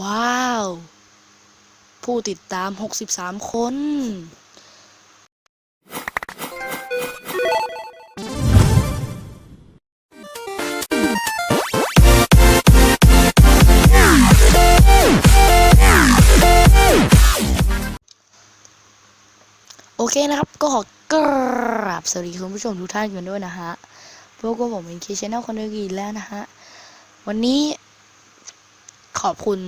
ว้าว ผู้ติดตาม 63 คน โอเคนะครับ ก็ขอกราบสวัสดีคุณผู้ชมทุกท่านกันด้วยนะฮะพวกกับผมเป็นเคชแนลคนเดียวอีแล้วนะฮะ วันนี้ ขอบคุณ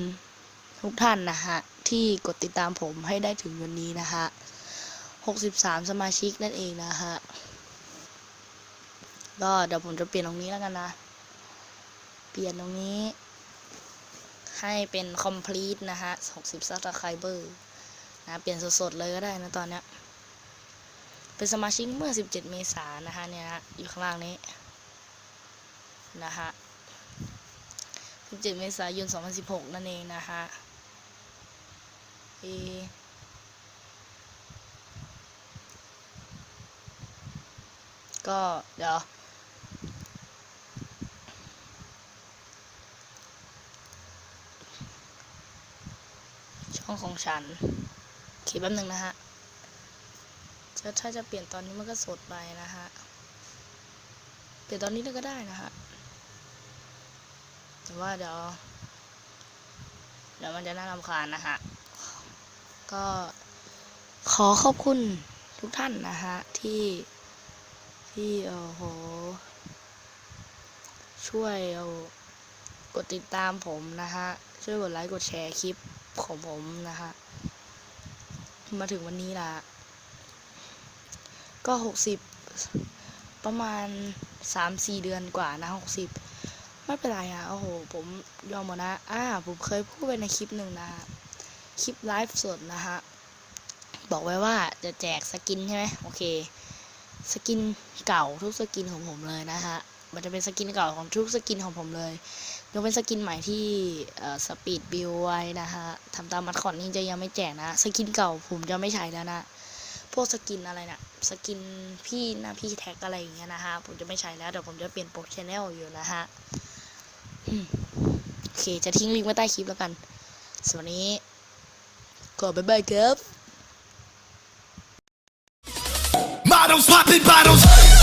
ทุกท่านนะฮะ ที่กดติดตามผมให้ได้ถึงวันนี้นะฮะ 63 สมาชิกนั่นเองนะฮะ ก็เดี๋ยวผมจะเปลี่ยนตรงนี้แล้วกันนะ เปลี่ยนตรงนี้ ให้เป็น complete นะฮะ 60 subscriber นะ เปลี่ยนสดๆเลยก็ได้นะตอนเนี้ยเป็นสมาชิกเมื่อ 17 เมษายนนะฮะ เนี่ยฮะ อยู่ข้างล่างนี้ นะฮะ 17 เมษายน 2016 นั่นเองนะฮะเอก็เดี๋ยวช่องของฉันโอเคแป๊บหนึ่งนะฮะจะถ้าจะเปลี่ยนตอนนี้มันก็สดไปนะฮะ เปลี่ยนตอนนี้ก็ได้นะฮะ แต่ว่าเดี๋ยวเดี๋ยวมันจะน่ารำคาญนะฮะ ก็ขอขอบคุณทุกท่านนะฮะ ที่ที่โอ้โห ช่วยเอากดติดตามผมนะฮะ ช่วยกดไลค์กดแชร์คลิปของผมนะฮะ มาถึงวันนี้ละก็หกสิบประมาณสามสี่เดือนกว่านะหกสิบ ไม่เป็นไรอะโอ้โห ผมยอมหมดนะ อ่า ผมเคยพูดไปในคลิปหนึ่งนะ คลิปไลฟ์สดนะฮะ บอกไว้ว่าจะแจกสกินใช่ไหมโอเค สกินเก่าทุกสกินของผมเลยนะฮะ มันจะเป็นสกินเก่าของทุกสกินของผมเลยยกเป็นสกินใหม่ที่สปีดบิวไว้นะฮะทำตามมัดคอนนี่จะยังไม่แจกนะ สกินเก่าผมจะไม่ใช้แล้วนะ พวกสกินอะไรนะ่ะ สกินพี่นะพี่แท็กอะไรอย่างเงี้ยนะฮะ ผมจะไม่ใช้แล้วเดี๋ยวผมจะเปลี่ยนโปรชแนลอยู่นะฮะ โอเค จะทิ้งลิงก์ไว้ใต้คลิปแล้วกันสวัสดีก็บ๊ายบายครับ Bottles popping bottles.